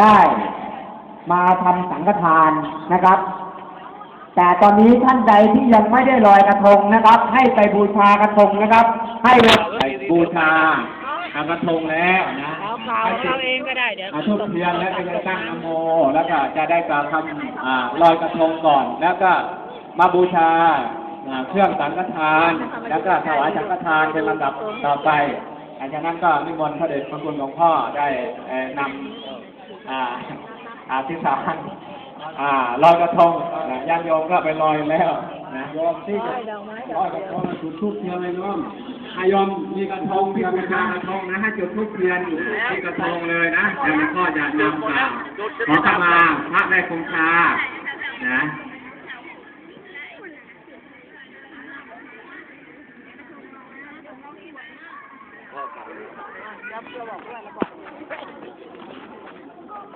ได้มาทำสังฆทานนะครับ แต่ตอนนี้ท่านใดที่ยังไม่ได้ลอยกระทงนะครับ ให้ไปบูชากระทงนะครับ ให้ไปบูชากระทงแล้วนะเอาข่าวเราเองก็ได้เดี๋ยวอาทุบเทียนแล้วก็จะตั้งนโม แล้วก็จะได้กล่าวคำอ่าลอยกระทงก่อน แล้วก็มาบูชาอ่าเครื่องสังฆทาน แล้วก็ถวายสังฆทานเป็นลำดับต่อไปหลังจากนั้นก็นิมนต์พระเดชพระคุณหลวงพ่อได้เอ่อนำ อ่าอาทิษฐานอ่าลอยกระทงนะญาติโยมก็ไปลอยแล้วนะโยมที่จะลอยกระทงจุดทูบเทียนเลยโยมอายมมีกระทงมีกระทงกระทงนะให้จุดทูบเทียนมีกระทงเลยนะแล้วมันก็จะนำกล่าวขอเข้ามาพระได้คงคานะ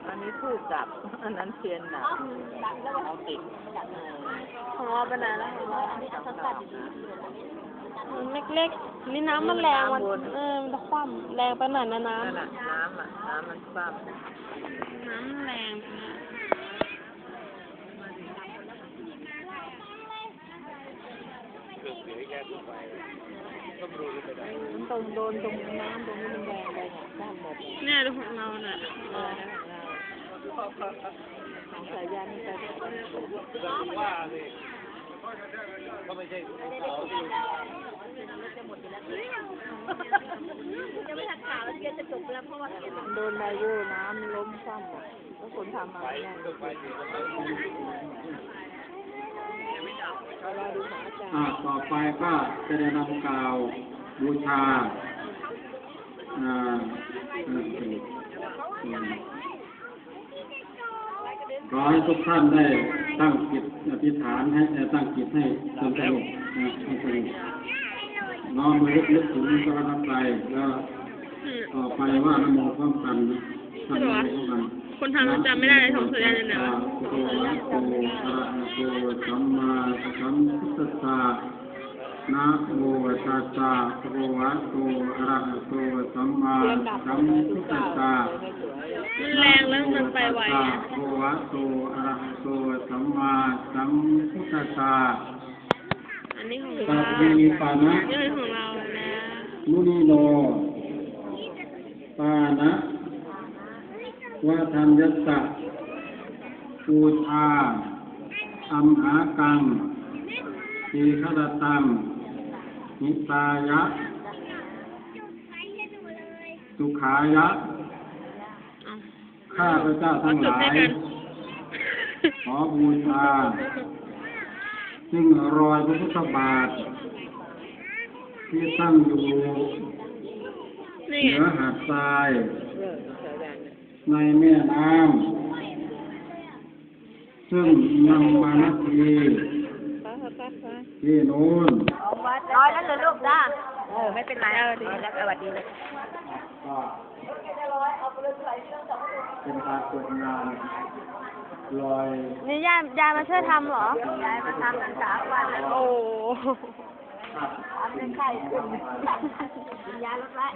อันนี้พูดกับ อันนั้นเทียนหนักเอาติดของเราไปไหนแล้วของเราอันนี้เอาสัดมันเล็กๆ นี่น้ำมันแรงมันเออมันจะคว่ำแรงไปหน่อยนะน้นั่นน่ะน้ำอะ น้ำมันคว่ำำน้ มันแรงไปนตรงโดนตรงน้ำตรงนี้มันแรงไปเนี่ยคว่ำหมดเลยเนี่ยของเราน่ะเออของสายยานี่ไปโดนไดโวน้ำล้มคว่ำหมดแล้วคนทำมาเนี่ยเราดูหาอาจารย์อ่า ต่อไปก็จะได้นำกล่าวบูชาขอให้ทุกท่านได้ตั้งจิตอธิษฐานให้ตั้งจิตให้สงบนะให้สงบน้อมระลึกนึกถึงพระรัตนตรัยแล้วต่อไปว่านโมพร้อมกันนะท่านโมพร้อมกัน คนทำมันจำไม่ได้เลยของสุริยันเนี่ยนะสัมมาสัมพุทธัสสะนะโมตัสสะภะคะวะโตอะระหะโตสัมมาสัมพุทธัสสะมันแรงแล้วมันไปไวอะโมตัสสะภะคะวะโตอะระหะโตสัมมาสัมพุทธัสสะอันนี้ของเราสมีปานนี่ของเรานะมุนีโนปานะ วะธัญญสสะปูชาอัมหากังทีฆรตังนิตายะ สุขายะ ข้าพระเจ้าทั้งหลาย ขอบูชา ซึ่งรอยพระพุทธบาท ที่ตั้งอยู่เหนือหาดทราย ในแม่น้ำซึ่งนำมานาทีไปไปไปไปที่โน้นร้อยนั่นเลยลูกจ้าเออไม่เป็นไรเอาดีแล้วสวัสดีเลยก็เป็นการเปิดงานลอยนี่ยายยายมาช่วยทำเหรอ ยายมาทำกันสามวันแล้วโอ้ อันเป็นไข่ยาลดไว้